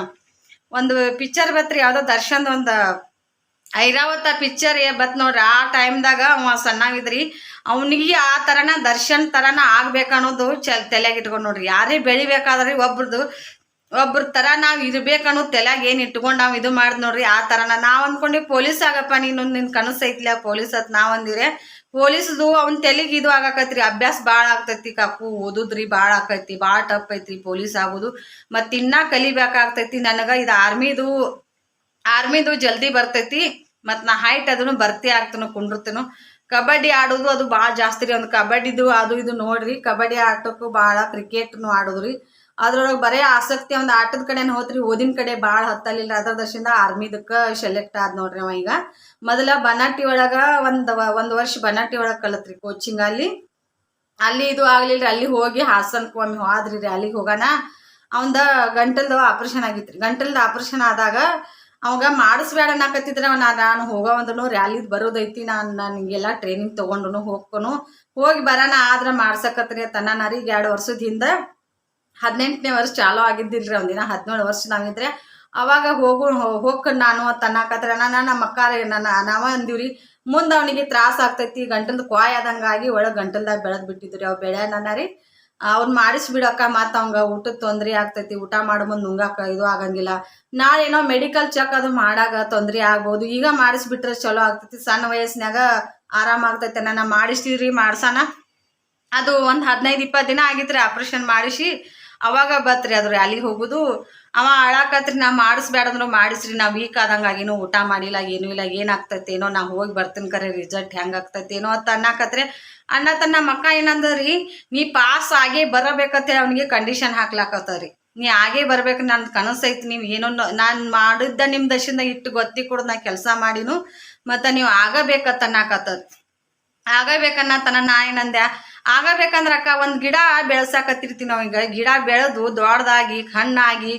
ಒಂದು ಪಿಕ್ಚರ್ ಬತ್ರಿ ಯಾವುದೋ ದರ್ಶನ್ ಒಂದು ಐರಾವತ ಪಿಕ್ಚರ್ ಬತ್ ನೋಡ್ರಿ. ಆ ಟೈಮ್ದಾಗ ಅವ ಸಣ್ಣಾಗಿದ್ರಿ. ಅವನಿಗೆ ಆ ಥರನ ದರ್ಶನ್ ಥರನ ಆಗ್ಬೇಕನ್ನೋದು ಅನ್ನೋದು ತಲೆಗೆ ಇಟ್ಕೊಂಡು ನೋಡ್ರಿ. ಯಾರೇ ಬೆಳಿಬೇಕಾದ್ರಿ ಒಬ್ರದ್ದು ಒಬ್ರ ಥರ ನಾವು ಇರ್ಬೇಕನ್ನೋ ತಲೆಯಾಗ ಏನು ಇಟ್ಕೊಂಡು ನಾವು ಇದು ಮಾಡಿದ್ ನೋಡ್ರಿ. ಆ ಥರನ ನಾವು ಅಂದ್ಕೊಂಡು ಪೊಲೀಸ್ ಆಗಪ್ಪ ನೀನು ನಿನ್ನ ಕನಸು ಐತಿಲ್ಲ ಪೊಲೀಸ್ ಅತ್ ನಾವು ಅಂದಿರೆ ಪೊಲೀಸ್ದು ಅವ್ನ ತಲೆಗೆ ಇದು ಆಗಾಕತ್ರಿ. ಅಭ್ಯಾಸ ಭಾಳ ಆಗ್ತೈತಿ ಕಾಕು. ಓದುದ್ರಿ ಭಾಳ ಆಕೈತಿ ಭಾಳ ಟಪ್ ಐತ್ರಿ ಪೊಲೀಸ್ ಆಗೋದು. ಮತ್ತಿನ್ನ ಕಲಿಬೇಕಾಗ್ತೈತಿ. ನನಗೆ ಇದು ಆರ್ಮಿದು ಆರ್ಮಿದು ಜಲ್ದಿ ಬರ್ತೈತಿ. ಮತ್ತು ನಾ ಹೈಟ್ ಅದನ್ನು ಬರ್ತಿ ಆಗ್ತನು ಕುಂಡಿರ್ತನು. ಕಬಡ್ಡಿ ಆಡೋದು ಅದು ಭಾಳ ಜಾಸ್ತಿ ರೀ, ಒಂದು ಕಬಡ್ಡಿದು ಅದು ಇದು ನೋಡ್ರಿ, ಕಬಡ್ಡಿ ಆಟಕ್ಕೂ ಭಾಳ ಕ್ರಿಕೆಟ್ನು ಆಡೋದ್ರಿ. ಅದ್ರೊಳಗೆ ಬರೇ ಆಸಕ್ತಿ ಒಂದು ಆಟದ ಕಡೆನ ಹೋತ್ರಿ, ಓದಿನ ಕಡೆ ಭಾಳ ಹತ್ತಲಿಲ್ಲ ಅದ್ರ ದರ್ಶನ ಆರ್ಮಿದಕ್ಕೆ ಸೆಲೆಕ್ಟ್ ಆದ ನೋಡ್ರಿ ಅವ ಈಗ. ಮೊದಲ ಬನಾಟಿ ಒಳಗ ಒಂದು ಒಂದು ವರ್ಷ ಬನಾಟಿ ಒಳಗ ಕಲತ್ರಿ ಕೋಚಿಂಗ್ ಅಲ್ಲಿ. ಅಲ್ಲಿ ಇದು ಆಗ್ಲಿಲ್ರಿ, ಅಲ್ಲಿ ಹೋಗಿ ಹಾಸನ್ಕ್ ಒಮ್ಮೆ ಹೋದ್ರಿ ರೀ, ಅಲ್ಲಿಗೆ ಹೋಗೋಣ ಅವಂದ ಆಪ್ರೇಷನ್ ಆಪರೇಷನ್ ಆಗಿತ್ರಿ. ಗಂಟಲ್ದ ಆಪರೇಷನ್ ಆದಾಗ ಅವಾಗ ಮಾಡಿಸ್ಬೇಡ ಅನ್ನಕತ್ತಿದ್ರೆ ನಾನು ಹೋಗೋವಂದನು ರ್ಯಾಲಿದ್ ಬರೋದೈತಿ. ನಾನು ನನಗೆಲ್ಲ ಟ್ರೈನಿಂಗ್ ತಗೊಂಡ್ರು ಹೋಗ್ಕೊನು. ಹೋಗಿ ಬರೋಣ, ಆದ್ರೆ ಮಾಡ್ಸಕತ್ರಿ ತನ್ನ ಈಗ ಎರಡು ವರ್ಷದ ಹಿಂದೆ ಹದಿನೆಂಟನೇ ವರ್ಷ ಚಾಲೂ ಆಗಿದ್ದಿಲ್ರಿ ಒಂದಿನ, ಹದಿನೇಳು ವರ್ಷ ನಾವಿದ್ರೆ. ಅವಾಗ ಹೋಗು ಹೋಗ್ಕ ನಾನು ತನ್ನಕತ್ರ ನಾನು ನಮ್ಮ ಅಕ್ಕ ನನ್ನ ನಾವ ಅಂದಿವ್ರಿ. ಮುಂದೆ ಅವನಿಗೆ ತ್ರಾಸ ಆಗ್ತೈತಿ, ಗಂಟಲ್ದ ಕ್ವಾಯ್ ಆದಂಗಾಗಿ ಒಳಗೆ ಗಂಟಲ್ದಾಗ ಬೆಳೆದ್ ಬಿಟ್ಟಿದ್ರಿ. ಅವ್ ಬೆಳೆ ನನ್ನ ರೀ. ಅವ್ನ ಮಾಡಿಸ್ಬಿಡಕ್ಕ ಮತ್ತು ಅವಂಗ ಊಟದ ತೊಂದರೆ ಆಗ್ತೈತಿ, ಊಟ ಮಾಡೋ ಮುಂದೆ ನುಂಗಾಕ ಇದು ಆಗಂಗಿಲ್ಲ. ನಾಳೆ ಏನೋ ಮೆಡಿಕಲ್ ಚೆಕ್ ಅದು ಮಾಡಾಗ ತೊಂದರೆ ಆಗ್ಬೋದು, ಈಗ ಮಾಡಿಸ್ಬಿಟ್ರೆ ಚಲೋ ಆಗ್ತೈತಿ. ಸಣ್ಣ ವಯಸ್ಸಿನಾಗ ಆರಾಮ ಆಗ್ತೈತೆ ನಾನು ರೀ ಮಾಡ್ಸಣ. ಅದು ಒಂದು ಹದಿನೈದು, ಇಪ್ಪತ್ತು ದಿನ ಆಗಿತ್ರಿ ಆಪ್ರೇಷನ್ ಮಾಡಿಸಿ ಅವಾಗ ಬತ್ರಿ ಅದು ರ್ಯಾಲಿ ಹೋಗುದು. ಅವ ಅಳಾಕತ್ರಿ, ನಾ ಮಾಡಿಸ್ಬೇಡ ಅಂದ್ರು ಮಾಡಿಸ್ರಿ ನಾ ವೀಕ್ ಆದಂಗ ಆಗಿನೂ ಊಟ ಮಾಡಿಲ್ಲ, ಏನೂ ಇಲ್ಲ, ಏನಾಗ್ತೈತೇನೋ, ನಾ ಹೋಗಿ ಬರ್ತೀನಿ ಕರೆ ರಿಸಲ್ಟ್ ಹೆಂಗ್ ಆಗ್ತೈತೇನೋ ಅಂತ ಅನ್ನಕತ್ರೆ. ಅಣ್ಣ ತನ್ನ ಮಕ್ಕ ಏನಂದ್ರಿ, ನೀ ಪಾಸ್ ಆಗೇ ಬರಬೇಕತ್ತೆ ಅವನಿಗೆ ಕಂಡೀಷನ್ ಹಾಕ್ಲಾಕತ್ತರಿ. ನೀ ಆಗೇ ಬರ್ಬೇಕು ನನ್ನ ಕನಸೈತಿ ನೀವು ಏನೋ ನಾನು ಮಾಡಿದ್ದ ನಿಮ್ಮ ದಶಿಂದ ಇಟ್ಟು ಗೊತ್ತಿ ಕೂಡ, ನಾ ಕೆಲಸ ಮಾಡಿನು, ಮತ್ತು ನೀವು ಆಗಬೇಕತ್ತ ಅನ್ನಕತ್ತದ. ಆಗಬೇಕನ್ನ ತನ್ನ ನಾ ಏನಂದೆ ಆಗಬೇಕಂದ್ರ ಅಕ್ಕ, ಒಂದು ಗಿಡ ಬೆಳೆಸಾಕತ್ತಿರ್ತೀವಿ ನಾವು ಈಗ. ಗಿಡ ಬೆಳೆದು ದೊಡ್ಡದಾಗಿ, ಹಣ್ಣಾಗಿ,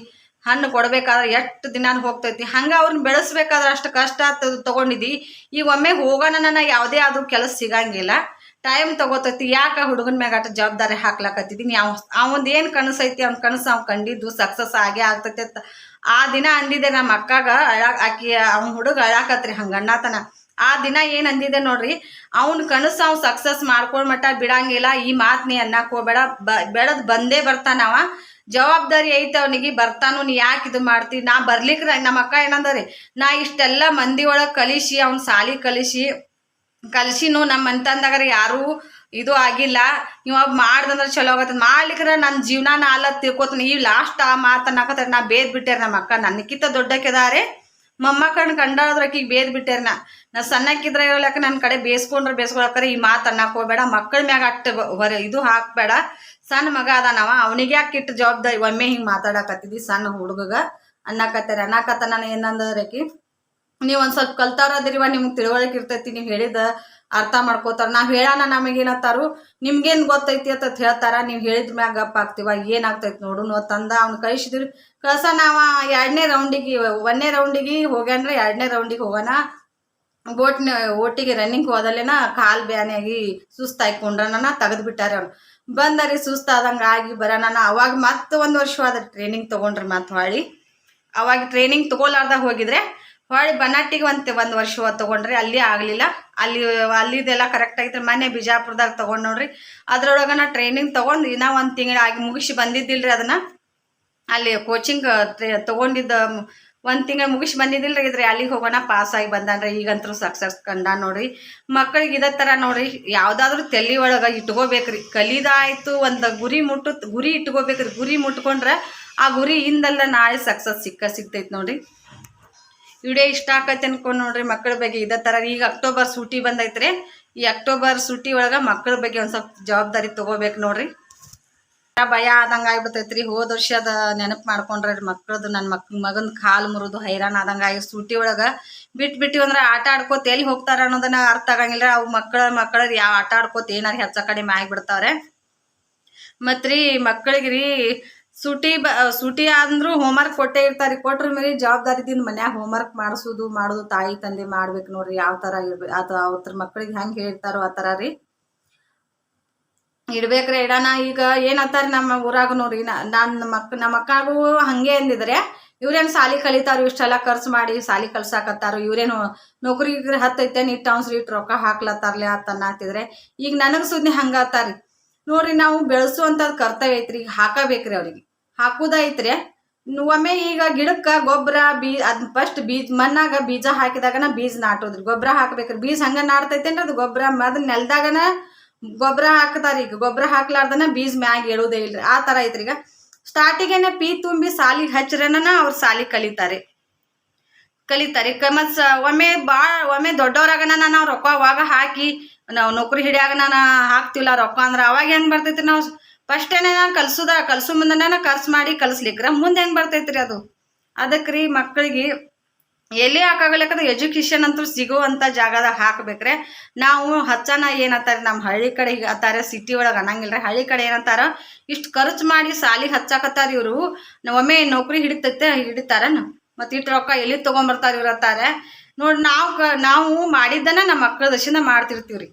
ಹಣ್ಣು ಕೊಡ್ಬೇಕಾದ್ರೆ ಎಷ್ಟು ದಿನ ಹೋಗ್ತೈತಿ. ಹಂಗ ಅವ್ರನ್ನ ಬೆಳೆಸ್ಬೇಕಾದ್ರೆ ಅಷ್ಟು ಕಷ್ಟ ತಗೊಂಡಿದ್ದಿ ಈಗ ಒಮ್ಮೆ ಹೋಗೋಣ ಯಾವುದೇ ಅದು ಕೆಲಸ ಸಿಗಂಗಿಲ್ಲ. ಟೈಮ್ ತಗೋತೈತಿ. ಯಾಕೆ ಹುಡುಗನ ಮ್ಯಾಗ ಅಷ್ಟು ಜವಾಬ್ದಾರಿ ಹಾಕ್ಲಾಕತ್ತಿದ್ದೀನಿ ಅವ್, ಅವಂದು ಏನು ಕನಸೈತಿ ಅವ್ನ ಕನಸು ಅವ್ನು ಕಂಡಿದ್ದು ಸಕ್ಸಸ್ ಆಗೇ ಆಗ್ತೈತಿ ಆ ದಿನ ಅಂದಿದ್ದೆ ನಮ್ಮ ಅಕ್ಕಾಗ, ಅಳ ಆಕಿ ಅವ್ನ ಹುಡುಗ ಅಳಾಕತ್ರಿ ಹಂಗಣ್ಣತನ. ಆ ದಿನ ಏನು ಅಂದಿದೆ ನೋಡ್ರಿ, ಅವ್ನ ಕನಸು ಅವ್ನು ಸಕ್ಸಸ್ ಮಾಡ್ಕೊಂಡ್ ಮಟ್ಟ ಬಿಡಂಗಿಲ್ಲ, ಈ ಮಾತ್ ನೀ ಅನ್ನಕ್ ಹೋಗ್ಬೇಡ, ಬ ಬಂದೇ ಬರ್ತಾನವ ಜವಾಬ್ದಾರಿ ಐತೆ ಅವನಿಗೆ, ಬರ್ತಾನು, ನೀ ಯಾಕೆ ಇದು ಮಾಡ್ತಿ? ನಾ ಬರ್ಲಿಕ್ರ ನಮ್ಮ ಅಕ್ಕ ಏನಂದ್ರಿ, ನಾ ಇಷ್ಟೆಲ್ಲ ಮಂದಿ ಒಳಗ್ ಕಲಿಸಿ, ಅವ್ನ ಸಾಲಿ ಕಲಿಸಿ, ಕಲಿಸಿನು ನಮ್ಮ ಅಂತಂದಾಗ ಯಾರು ಇದು ಆಗಿಲ್ಲ. ಇವಾಗ ಮಾಡ್ದಂದ್ರೆ ಚಲೋ ಆಗತ್ತೆ ಮಾಡ್ಲಿಕ್ರೆ ನನ್ನ ಜೀವನ ನಾಲ ತಿಳ್ಕೊತೀನಿ. ಈ ಲಾಸ್ಟ್ ಆ ಮಾತನ್ನಾಕತ್ತ ನಾ ಬೇದ್ ಬಿಟ್ಟೇರ ನಮ್ಮ ಅಕ್ಕ. ನನ್ನಕ್ಕಿಂತ ದೊಡ್ಡಕ್ಕಿದಾರೆ ಮೊಮ್ಮಕ್ಕಳನ್ನ ಕಂಡಾದ್ರಕ್ಕಿಗೆ ಬೇದ್ ಬಿಟ್ಟೇರ ನಾ ನಾ ಸಣ್ಣಕ್ಕಿದ್ರೆ ಹೇಳಕ್ಕ ನನ್ನ ಕಡೆ ಬೇಸ್ಕೊಂಡ್ರೆ ಬೇಸ್ಕೊಳಕ್ರೆ, ಈ ಮಾತು ಅನ್ನಕ್ ಹೋಗ್ಬೇಡ. ಮಕ್ಕಳ ಮ್ಯಾಗ ಅಟ್ಟು ಇದು ಹಾಕ್ಬೇಡ. ಸಣ್ಣ ಮಗ ಅದಾನವ, ಅವನಿಗೆ ಯಾಕೆ ಇಟ್ಟು ಜವಾಬ್ದಾರಿ? ಒಮ್ಮೆ ಹಿಂಗೆ ಮಾತಾಡಕತ್ತಿದ್ವಿ ಸಣ್ಣ ಹುಡುಗಗ. ಅನ್ನಕತ್ತಾರೆ ಅನ್ನಕತ್ತ ನಾನು ಏನಂದ್ರಕಿ ನೀವು ಒಂದು ಸ್ವಲ್ಪ ಕಲ್ತಾರದಿರಿವ ನಿಮ್ಗೆ ತಿಳುವಳಿಕೆ ಇರ್ತೈತಿ, ನೀವು ಹೇಳಿದ ಅರ್ಥ ಮಾಡ್ಕೋತಾರ. ನಾವು ಹೇಳೋಣ ನಮಗೇನತ್ತಾರು ನಿಮ್ಗೇನು ಗೊತ್ತೈತಿ ಅಂತ ಹೇಳ್ತಾರ, ನೀವು ಹೇಳಿದ ಮ್ಯಾಗ ಗಪ್ಪ ಆಗ್ತೀವ, ಏನಾಗ್ತೈತಿ ನೋಡು ತಂದ ಅವ್ನ ಕಳಿಸಿದ್ರಿ. ಕಳ್ಸ ನಾವ ಎರಡನೇ ರೌಂಡಿಗೆ ಒಂದನೇ ರೌಂಡಿಗೆ ಹೋಗ್ಯಾನ್ರ ಎರಡನೇ ರೌಂಡಿಗೆ ಹೋಗೋಣ. ಬೋಟ್ನ ಓಟಿಗೆ ರನ್ನಿಂಗ್ ಹೋದಲ್ಲೇನ ಕಾಲ್ ಬ್ಯಾನಾಗಿ ಸುಸ್ತಾಗಿ ಕುಂಡ್ರನ ತೆಗೆದು ಬಿಟ್ಟಾರೆ ಅವ್ನು. ಬಂದರಿ ಸುಸ್ತಾದಂಗೆ ಆಗಿ ಬರೋಣ ಅವಾಗ ಮತ್ತೆ ಒಂದು ವರ್ಷವಾದ ಟ್ರೈನಿಂಗ್ ತಗೊಂಡ್ರಿ ಮತ್ತೆ ಹೊಳ್ಳಿ ಅವಾಗ ಟ್ರೈನಿಂಗ್ ತಗೊಲಾರ್ದಾಗ ಹೋಗಿದ್ರೆ ಹೊಳ್ಳಿ ಬನಾಟಿಗೆ ಒಂದು ಒಂದು ವರ್ಷ ತೊಗೊಂಡ್ರಿ ಅಲ್ಲಿ ಆಗಲಿಲ್ಲ. ಅಲ್ಲಿ, ಅಲ್ಲಿದೆಲ್ಲ ಕರೆಕ್ಟ್ ಆಗಿತ್ತು. ಮನೆ ಬಿಜಾಪುರದಾಗ ತೊಗೊಂಡು ನೋಡ್ರಿ. ಅದ್ರೊಳಗೆ ನಾ ಟ್ರೈನಿಂಗ್ ತೊಗೊಂಡು ಇನ್ನೂ ಒಂದು ತಿಂಗಳಾಗಿ ಮುಗಿಸಿ ಬಂದಿದ್ದಿಲ್ರಿ ಅದನ್ನು. ಅಲ್ಲಿ ಕೋಚಿಂಗ್ ತೊಗೊಂಡಿದ್ದ ಒಂದು ತಿಂಗಳು ಮುಗಿಸಿ ಬಂದಿದ್ದಿಲ್ಲ ಇದ್ರೆ ಅಲ್ಲಿಗೆ ಹೋಗೋಣ ಪಾಸ್ ಆಗಿ ಬಂದಾನ್ರಿ. ಈಗಂತೂ ಸಕ್ಸಸ್ ಕಂಡ ನೋಡ್ರಿ. ಮಕ್ಕಳಿಗೆ ಇದೇ ಥರ ನೋಡ್ರಿ. ಯಾವುದಾದ್ರೂ ತಲೆ ಒಳಗೆ ಇಟ್ಕೋಬೇಕ್ರಿ. ಕಲಿದಾಯಿತು ಒಂದು ಗುರಿ ಮುಟ್ಟು, ಗುರಿ ಇಟ್ಕೋಬೇಕ್ರಿ. ಗುರಿ ಮುಟ್ಕೊಂಡ್ರೆ ಆ ಗುರಿ ಹಿಂದಲ್ಲ ನಾಳೆ ಸಕ್ಸಸ್ ಸಿಕ್ಕ, ಸಿಗ್ತೈತೆ ನೋಡ್ರಿ. ವಿಡಿಯೋ ಇಷ್ಟ ಆಕೈತೆ ಅನ್ಕೊಂಡು ನೋಡ್ರಿ ಮಕ್ಕಳ ಬಗ್ಗೆ. ಇದೇ ಥರ ಈಗ ಅಕ್ಟೋಬರ್ ಸೂಟಿ ಬಂದೈತ್ರಿ. ಈ ಅಕ್ಟೋಬರ್ ಸೂಟಿ ಒಳಗೆ ಮಕ್ಕಳ ಬಗ್ಗೆ ಒಂದು ಸ್ವಲ್ಪ ಜವಾಬ್ದಾರಿ ತಗೋಬೇಕು ನೋಡ್ರಿ. ಭಯ ಆದಂಗೆ ಆಗ್ಬಿಟ್ಟೈತ್ರಿ. ಹೋದ ವರ್ಷದ ನೆನಪು ಮಾಡ್ಕೊಂಡ್ರೆ ಮಕ್ಕಳದು ನನ್ನ ಮಕ್, ಮಗನ ಕಾಲು ಮುರಿದು ಹೈರಾಣ ಆದಂಗೆ ಆಗಿ ಸೂಟಿ ಒಳಗೆ ಬಿಟ್ಟು ಬಿಟ್ಟು ಅಂದ್ರೆ ಆಟ ಆಡ್ಕೋತ ಎಲ್ಲಿ ಹೋಗ್ತಾರ ಅನ್ನೋದನ್ನ ಅರ್ಥ ಆಗಂಗಿಲ್ಲ. ಅವು ಮಕ್ಕಳ ಮಕ್ಕಳ ಯಾವ ಆಟ ಆಡ್ಕೋತ ಏನಾರು ಹೆಚ್ಚ ಕಡಿಮೆ ಆಗಿಬಿಡ್ತಾವ್ರೆ. ಮತ್ರಿ ಮಕ್ಕಳಿಗೆ ರೀ ಸೂಟಿ ಬ ಸೂಟಿ ಹೋಮ್ ಹೋಮ್ವರ್ಕ್ ಕೊಟ್ಟೇ ಇರ್ತಾರೆ. ಕೊಟ್ರ ಮೇಲೆ ಜವಾಬ್ದಾರಿದಿಂದ ಮನ್ಯಾಗ ಹೋಮ್ವರ್ಕ್ ಮಾಡಿಸೋದು, ಮಾಡೋದು, ತಾಯಿ, ತಂದೆ ಮಾಡ್ಬೇಕು ನೋಡ್ರಿ ಯಾವ ಥರ ಇರ್ಬೇಕು ಅದು ಅವ್ರ ಮಕ್ಳಿಗೆ ಹೆಂಗೆ ಹೇಳ್ತಾರೋ ಆ ಥರ ರೀ. ಇಡ್ಬೇಕ್ರಿ ಇಡಣ. ಈಗ ಏನತ್ತಾರ ನಮ್ಮ ಊರಾಗ ನೋಡ್ರಿ ನನ್ನ ಮಕ್, ನಮ್ಮ ಅಕ್ಕಾಗೂ ಹಂಗೆ ಅಂದಿದ್ರೆ ಇವ್ರೇನು ಸಾಲಿ ಕಲಿತಾರು ಇಷ್ಟೆಲ್ಲ ಖರ್ಚು ಮಾಡಿ ಸಾಲಿ ಕಲ್ಸಾಕತ್ತಾರು, ಇವ್ರೇನು ನೌಕರಿ ಹತ್ತೈತೆ ನೀ ಟೌನ್ಸ್ ರೀಟ್ ರೊಕ್ಕ ಹಾಕ್ಲತ್ತಾರ್ಲೆ ಅಂತ ಅನ್ನತ್ತಿದ್ರೆ ಈಗ ನನಗೆ ಸುದ್ದಿ ಹಂಗತ್ತಾರಿ ನೋಡ್ರಿ ನಾವು ಬೆಳೆಸುವಂಥದ್ದು ಕರ್ತವ್ಯ ಐತ್ರಿ, ಈಗ ಹಾಕಬೇಕ್ರಿ ಅವ್ರಿಗೆ. ಹಾಕುದೈತ್ರಿ ಒಮ್ಮೆ ಈಗ ಗಿಡಕ್ಕೆ ಗೊಬ್ಬರ ಬೀ, ಅದ್ ಫಸ್ಟ್ ಬೀಜ, ಮಣ್ಣಾಗ ಬೀಜ ಹಾಕಿದಾಗನ ಬೀಜ ನಾಟೋದ್ರಿ. ಗೊಬ್ಬರ ಹಾಕ್ಬೇಕ್ರಿ. ಬೀಜ ಹಂಗ ನಾಡ್ತೈತೇನ್ರಿ ಅದು ಗೊಬ್ಬರ. ಅದ್ ನೆಲ್ದಾಗನ ಗೊಬ್ಬರ ಹಾಕ್ತಾರ ಈಗ. ಗೊಬ್ಬರ ಹಾಕ್ಲಾರ್ದನ ಬೀಜ ಮ್ಯಾಗ ಏಳೋದೇ ಇಲ್ರಿ. ಆ ಥರ ಐತ್ರಿ ಈಗ. ಸ್ಟಾರ್ಟಿಗೇನೆ ಪೀ ತುಂಬಿ ಸಾಲಿಗೆ ಹಚ್ಚಿರನ ಅವ್ರು ಸಾಲಿ ಕಲಿತಾರೆ. ಕಲಿತಾರೆ. ಮತ್ ಒಮ್ಮೆ ಭಾಳ ಒಮ್ಮೆ ದೊಡ್ಡವ್ರಾಗನ ನಾವು ರೊಕ್ಕ ಅವಾಗ ಹಾಕಿ, ನಾವು ನೌಕರಿ ಹಿಡಿಯಾಗ ನಾನು ಹಾಕ್ತಿಲ್ಲ ರೊಕ್ಕ ಅಂದ್ರೆ, ಅವಾಗ ಹೆಂಗೆ ಬರ್ತೈತಿ ನಾವು ಫಸ್ಟ್ ಏನೇನ ಕಲ್ಸುದ, ಕಲ್ಸು ಮುಂದನ ಖರ್ಚು ಮಾಡಿ ಕಲ್ಸ್ಲಿಕ್ರ ಮುಂದೆ ಹೆಂಗೆ ಬರ್ತೈತ್ರಿ ಅದು? ಅದಕ್ಕೆ ರೀ ಮಕ್ಕಳಿಗೆ ಎಲ್ಲಿ ಹಾಕಾಗಲಕ್ಕದ ಎಜುಕೇಶನ್ ಅಂತೂ ಸಿಗುವಂತ ಜಾಗದಾಗ ಹಾಕ್ಬೇಕ್ರೆ ನಾವು ಹಚ್ಚನ ಏನಂತಾರೆ ನಮ್ಮ ಹಳ್ಳಿ ಕಡೆ ಈಗ ಸಿಟಿ ಒಳಗೆ ಅನ್ನಂಗಿಲ್ಲ ಹಳ್ಳಿ ಕಡೆ ಏನಂತಾರ, ಇಷ್ಟು ಖರ್ಚು ಮಾಡಿ ಸಾಲಿ ಹಚ್ಚಾಕತ್ತಾರ ಇವರು. ಒಮ್ಮೆ ನೌಕರಿ ಹಿಡಿತೈತೆ, ಹಿಡಿತಾರನ? ಮತ್ತು ಇಟ್ಟು ರೊಕ್ಕ ಎಲ್ಲಿ ತೊಗೊಂಬರ್ತಾರ ಇವ್ರು ಅತ್ತಾರೆ ನೋಡಿ ನಾವು ಕ, ನಾವು ಮಾಡಿದ್ದನ್ನ ನಮ್ಮ ಮಕ್ಕಳ ದಶನ ಮಾಡ್ತಿರ್ತೀವಿ ರೀ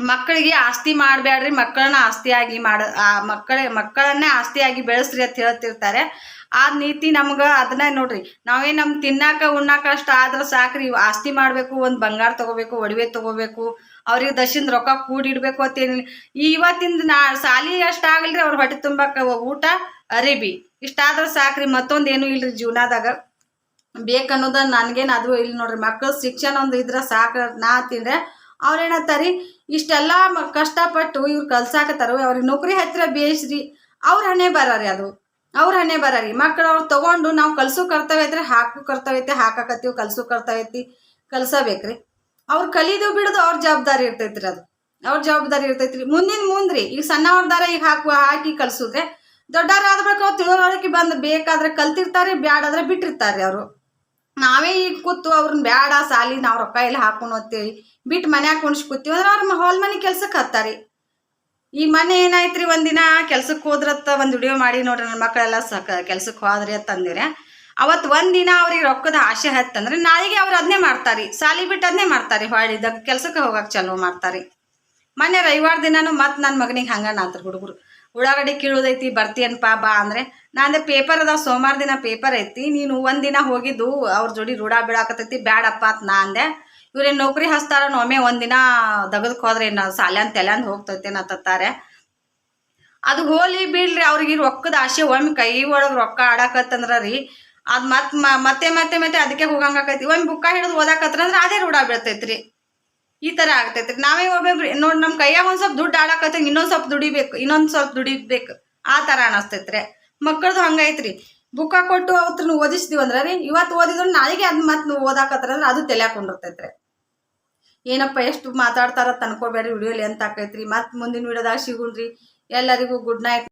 ಮಕ್ಕಳಿಗೆ ಆಸ್ತಿ ಮಾಡಬೇಡ್ರಿ ಮಕ್ಕಳನ್ನ ಆಸ್ತಿಯಾಗಿ ಮಾಡ, ಆ, ಮಕ್ಕಳ, ಮಕ್ಕಳನ್ನೇ ಆಸ್ತಿಯಾಗಿ ಬೆಳೆಸ್ರಿ ಅಂತ ಹೇಳ್ತಿರ್ತಾರೆ. ಆ ನೀತಿ ನಮ್ಗೆ ಅದನ್ನ ನೋಡ್ರಿ, ನಾವೇ ನಮ್ ತಿನ್ನಾಕ, ಉಣ್ಣಾಕ ಅಷ್ಟ ಆದ್ರೆ ಸಾಕ್ರಿ ಆಸ್ತಿ ಮಾಡಬೇಕು, ಒಂದು ಬಂಗಾರ ತಗೋಬೇಕು, ಒಡವೆ ತಗೋಬೇಕು, ಅವ್ರಿಗೆ ದಶಿಂದ ರೊಕ್ಕ ಕೂಡಿಡ್ಬೇಕು ಅಂತೇನಿಲ್ಲ ಇವತ್ತಿಂದ ನಾ, ಸಾಲಿ ಅಷ್ಟ ಆಗಲ್ರಿ ಅವ್ರ ಹೊಟ್ಟೆ ತುಂಬಾಕ ಊಟ, ಅರಿಬಿ. ಇಷ್ಟಾದ್ರೆ ಸಾಕ್ರಿ, ಮತ್ತೊಂದು ಏನೂ ಇಲ್ರಿ ಜೀವನದಾಗ. ಬೇಕನ್ನೋದ ನನ್ಗೇನು ಅದು ಇಲ್ಲ ನೋಡ್ರಿ ಮಕ್ಕಳು ಶಿಕ್ಷಣ ಒಂದು ಇದ್ರೆ ಸಾಕು ನಾ ತಿಂದ್ರೆ ಅವ್ರೇನತ್ತಾರಿ ಇಷ್ಟೆಲ್ಲ ಕಷ್ಟಪಟ್ಟು ಇವ್ರು ಕಲ್ಸಾಕತ್ತಾರ ಅವ್ರಿಗೆ ನೌಕರಿ ಹತ್ತಿರ ಬೇಯಿಸ್ರಿ ಅವ್ರ ಹಣೆ ಬರಾರಿ ಅದು. ಅವ್ರ ಹಣೆ ಬರಾರಿ. ಮಕ್ಕಳು ಅವ್ರು ತಗೊಂಡು ನಾವು ಕಲ್ಸೋ ಕರ್ತವ್ಯ ಐತ್ರಿ ಹಾಕು ಕರ್ತವ್ಯ ಐತಿ, ಹಾಕಾಕತ್ತೀವಿ, ಕಲ್ಸೋ ಕರ್ತವ್ಯ ಐತಿ, ಕಲ್ಸಬೇಕ್ರಿ. ಅವ್ರು ಕಲಿದು ಬಿಡೋದು ಅವ್ರ ಜವಾಬ್ದಾರಿ ಇರ್ತೈತ್ರಿ ಅದು. ಅವ್ರ ಜವಾಬ್ದಾರಿ ಇರ್ತೈತ್ರಿ. ಮುಂದಿನ ಮುಂದ್ರಿ, ಈಗ ಸಣ್ಣವ್ರದಾರ ಈಗ ಹಾಕು ಹಾಕಿ ಕಲ್ಸಿದ್ರೆ ದೊಡ್ಡವ್ರಾದ ಬಳಿಕ ಅವ್ರು ಬಂದು ಬೇಕಾದ್ರೆ ಕಲ್ತಿರ್ತಾರೆ, ಬ್ಯಾಡಾದ್ರೆ ಬಿಟ್ಟಿರ್ತಾರೆ ಅವರು. ನಾವೇ ಈಗ ಕೂತು ಅವ್ರನ್ನ ಬೇಡ ಸಾಲಿ ನಾವು ರೊಕ್ಕ ಎಲ್ಲ ಹಾಕೊಂಡು ಹೋಗ್ತೀವಿ. ಬಿಟ್ಟು ಮನ್ಯಾಗ ಕುಣಿಸ್ ಕೂತೀವಿ ಅಂದ್ರೆ ಅವ್ರ ಹೊಲ್ ಮನೆ ಕೆಲ್ಸಕ್ಕೆ ಹತ್ತಾರಿ. ಈ ಮನೆ ಏನಾಯ್ತ್ರಿ ಒಂದಿನ ಕೆಲ್ಸಕ್ಕೆ ಹೋದ್ರತ್ತ ಒಂದು ವಿಡಿಯೋ ಮಾಡಿ ನೋಡ್ರಿ ನನ್ನ ಮಕ್ಕಳೆಲ್ಲ ಸಕ ಕೆಲ್ಸಕ್ಕೆ ಹೋದ್ರಿ ಅಂತ ಅಂದಿರ. ಅವತ್ತು ಒಂದಿನ ಅವ್ರಿಗೆ ರೊಕ್ಕದ ಆಸೆ ಹತ್ತಂದ್ರೆ ನಾಳೆಗೆ ಅವ್ರು ಅದನ್ನೇ ಮಾಡ್ತಾರೆ. ಸಾಲಿ ಬಿಟ್ಟು ಅದನ್ನೇ ಮಾಡ್ತಾರೆ. ಹೊಳಿದ ಕೆಲ್ಸಕ್ಕೆ ಹೋಗಕ್ಕೆ ಚಾಲೂ ಮಾಡ್ತಾರೆ. ಮೊನ್ನೆ ರವಿವಾರ ದಿನಾನು ಮತ್ತೆ ನನ್ನ ಮಗನಿಗೆ ಹಂಗಣ್ಣ ಆತ್ರಿ ಹುಡುಗರು. ಉಳ್ಳಾಗಡ್ಡಿ ಕೀಳೋದೈತಿ ಬರ್ತೀಯನ್ಪ ಬಾ ಅಂದರೆ ನಾನು ಪೇಪರ್ ಅದಾವ, ಸೋಮವಾರ ದಿನ ಪೇಪರ್ ಐತಿ, ನೀನು ಒಂದಿನ ಹೋಗಿದ್ದು ಅವ್ರ ಜೋಡಿ ರೂಢ ಬೀಳಾಕತೈತಿ ಬ್ಯಾಡಪ್ಪ ಅಂತ ನಾ ಅಂದೆ. ಇವ್ರೇನು ನೌಕರಿ ಹಚ್ತಾರ ಒಮ್ಮೆ ಒಂದಿನ ಹೋದ್ರೆ ಏನು ಸಾಲ್ಯಾನ್ ತೆಲ್ಯಾಂದ ಹೋಗ್ತೈತೆ ತತ್ತಾರೆ. ಅದು ಹೋಲಿ ಬಿಡ್ರಿ, ಅವ್ರಿಗೆ ರೊಕ್ಕದ ಆಸೆ ಒಮ್ಮೆ ಕೈ ಒಳಗೆ ರೊಕ್ಕ ಆಡಾಕತ್ತಂದ್ರ ರೀ ಅದು ಮತ್ತೆ ಮತ್ತೆ ಮತ್ತೆ ಮತ್ತೆ ಅದಕ್ಕೆ ಹೋಗಂಗಾಕೈತಿ. ಒಮ್ಮೆ ಬುಕ್ಕ ಹಿಡಿದು ಓದಾಕತ್ರ ಅಂದ್ರೆ ಅದೇ ರೂಢ ಬೀಳ್ತೈತ್ರಿ. ಈ ಥರ ಆಗ್ತೈತ್ರಿ ನಾವೇ ಒಬ್ಬೊಬ್ರಿ ನೋಡಿ ನಮ್ಮ ಕೈಯಾಗ ಒಂದು ಸ್ವಲ್ಪ ದುಡ್ಡು ಆಡಾಕತ್ತ ಇನ್ನೊಂದು ಸ್ವಲ್ಪ ದುಡಿಬೇಕು. ಇನ್ನೊಂದು ಸ್ವಲ್ಪ ದುಡಿಬೇಕು. ಆ ಥರ ಅನಸ್ತೈತ್ರಿ. ಮಕ್ಕಳದು ಹಂಗೈತ್ರಿ. ಬುಕ್ಕ ಕೊಟ್ಟು ಅವತ್ತನ್ನ ಓದಿಸ್ತೀವಿ ಅಂದ್ರೆ ರೀ, ಇವತ್ತು ಓದಿದ್ರು ನಾಳೆಗೆ ಅದ್ ಮತ್ತೆ ಓದಾಕತ್ರ ಅಂದ್ರೆ ಅದು ತಲೆಯಾಕೊಂಡಿರ್ತೈತ್ರಿ ಏನಪ್ಪ ಎಷ್ಟು ಮಾತಾಡ್ತಾರ ತನ್ಕೋಬೇಡ್ರಿ ವಿಡಿಯೋಲಿ ಅಂತ ಆಕೈತ್ರಿ. ಮತ್ತೆ ಮುಂದಿನ ವಿಡಿಯೋದಾಗ ಸಿಗುಣ್ರಿ. ಎಲ್ಲರಿಗೂ ಗುಡ್ ನೈಟ್